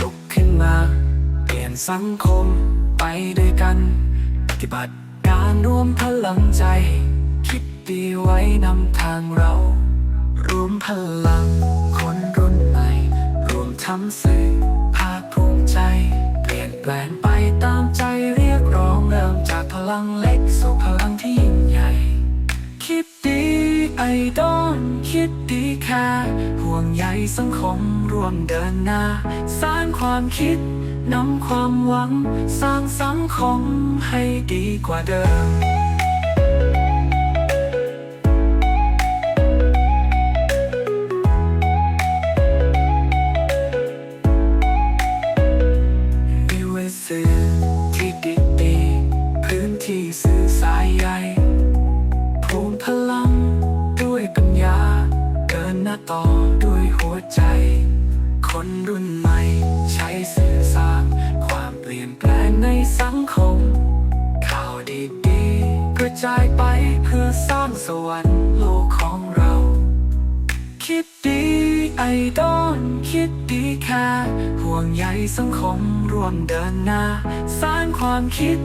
ลุกขึ้นมา เปลี่ยนสังคมไปด้วยกันปฏิบัติการรวมพลังใจ คิดดีไว้นำทางเรา รวมพลังคนรุ่นใหม่ รวมทำสื่อภาคภูมิใจ เปลี่ยนแปลงไปตามใจเรียกร้องเริ่มจากพลังเล็กสู่พลังที่ยิ่งใหญ่ คิดดีไอดอลคิดดี แค่ ห่วงใยสังคมร่วมเดินหน้า สร้างความคิดนำความหวัง สร้างสังคมให้ดีกว่าเดิมมีเวสื่อที่ดีดีพื้นที่สื่อ ต่อด้วยหัวใจ คนรุ่นใหม่ ใช้สื่อสารความเปลี่ยนแปลงในสังคม ข่าวดีๆกระจายไปเพื่อสร้างสวรรค์โลกของเรา คิดดีไอดอลคิดดีแค่ห่วงใยสังคมร่วมเดินหน้า สร้างความคิด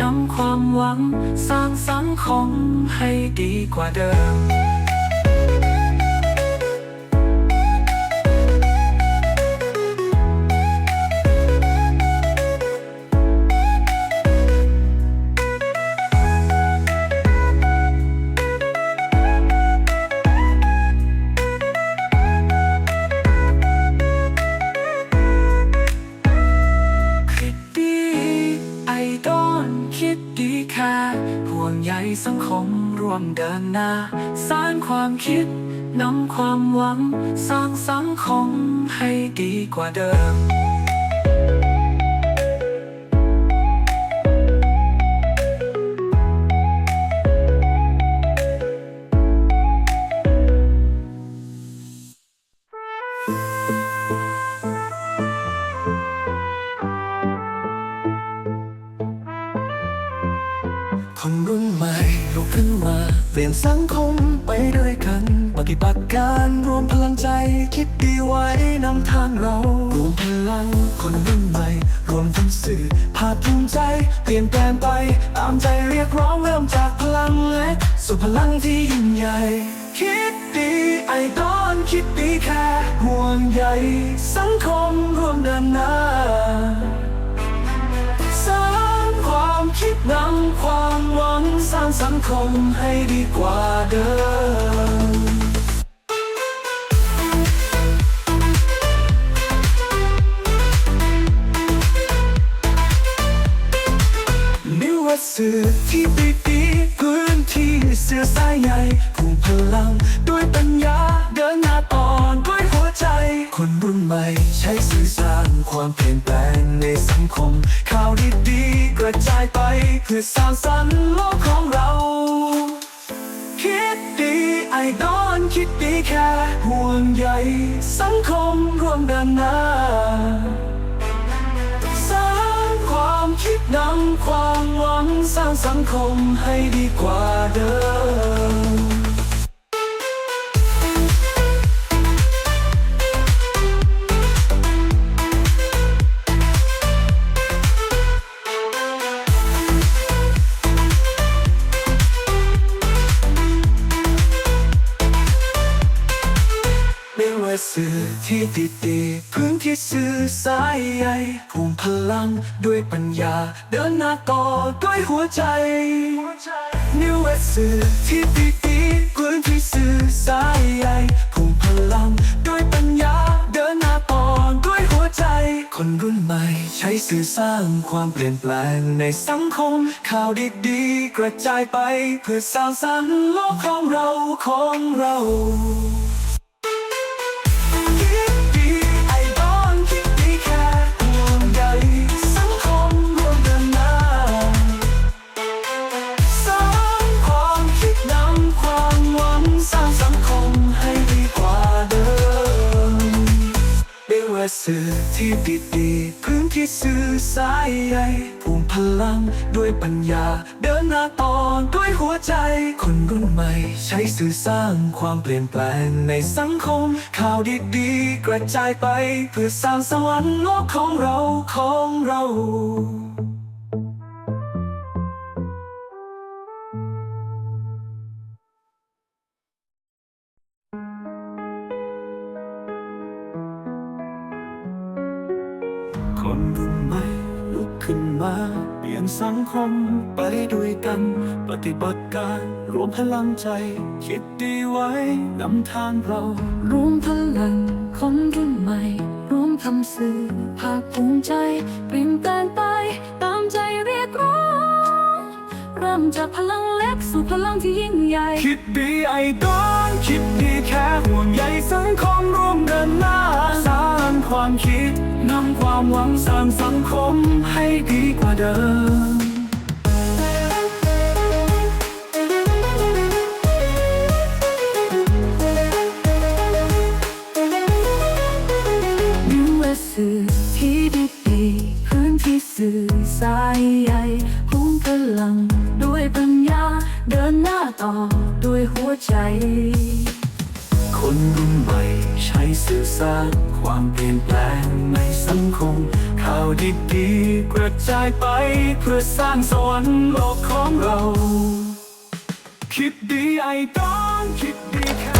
นำความหวัง สร้างสังคมให้ดีกว่าเดิม เดินหน้า สร้างความคิดนำความหวัง สร้างสังคมให้ดีกว่าเดิม คนรุ่นใหม่ลุกขึ้นมา เปลี่ยนสังคมไปด้วยกัน ปฏิบัติการรวมพลังใจ คิดดีไว้นำทางเรา รวมพลังคนรุ่นใหม่ รวมทั้งสื่อภาคภูมิใจ เปลี่ยนแปลงไป ตามใจเรียกร้องเริ่มจากพลังเล็กสู่พลังที่ยิ่งใหญ่ คิดดีไอดอลคิดดีแค่ห่วงใยสังคมรวมเดินหน้าสร้างความคิดนำความางสังคมให้ดีกว่าเดิมนิวสื่อที่ดีดีพื้นที่เสือสายใหญ่ภูมิพลังด้วยปัญญาเดินหน้าต่อด้วยหัวใจ คนรุ่นใหม่ใช้สื่อสารความเปลี่ยนแปลงในสังคม ข่าวดีดีๆกระจายไปเพื่อสร้างสรรค์โลก แค่ห่วงใยสังคมร่วมเดินหน้าสร้างความคิดนำความหวังสร้างสังคมให้ดีกว่าเดิม ที่ดีดีๆพื้นที่สื่อสายใหญ่ภูมิพลังด้วยปัญญา เดินหน้าต่อด้วยหัวใจ นิวเวสื่อที่ดีดีๆพื้นที่สื่อสายใหญ่ภูมิพลังด้วยปัญญา เดินหน้าต่อด้วยหัวใจ คนรุ่นใหม่ใช้สื่อสร้างความเปลี่ยนแปลงในสังคม ข่าวดีๆกระจายไป เพื่อสร้างสรรค์โลกของเราของเรา สื่อที่ดีๆพื้นที่สื่อสายใยภูมิพลังด้วยปัญญา เดินหน้าต่อด้วยหัวใจ คนรุ่นใหม่ ใช้สื่อสร้างความเปลี่ยนแปลงในสังคม ข่าวดีๆ กระจายไป เพื่อสร้างสวรรค์โลกของเราของเรา คนรุ่นใหม่ลุกขึ้นมาเปลี่ยนสังคมไปด้วยกัน ปฏิบัติการรวมพลังใจ คิดดีไว้นำทางเรา รวมพลังคนรุ่นใหม่ รวมทำสื่อภาคภูมิใจเปลี่ยนแปลงไปตามใจเรียกร้องเริ่มจากพลังเล็กสู่พลังที่ยิ่งใหญ่ คิดดีไอ้ดอนคิดดีแค่ห่วงใยสังคมร่วมเดินหน้าสร้างความคิด ความหวังสร้างสังคมให้ดีกว่าเดิมดูแลสื่อที่ดีดีพื้นที่สื่อสายใหญ่ภูมิพลังด้วยปัญญาเดินหน้าต่อด้วยหัวใจ คนรุ่นใหม่ใช้สื่อสารความเปลี่ยนแปลงในสังคม ข่าวดีๆกระจายไปเพื่อสร้างสวรรค์โลกของเรา คิดดีไอ้ต้องคิดดีแค่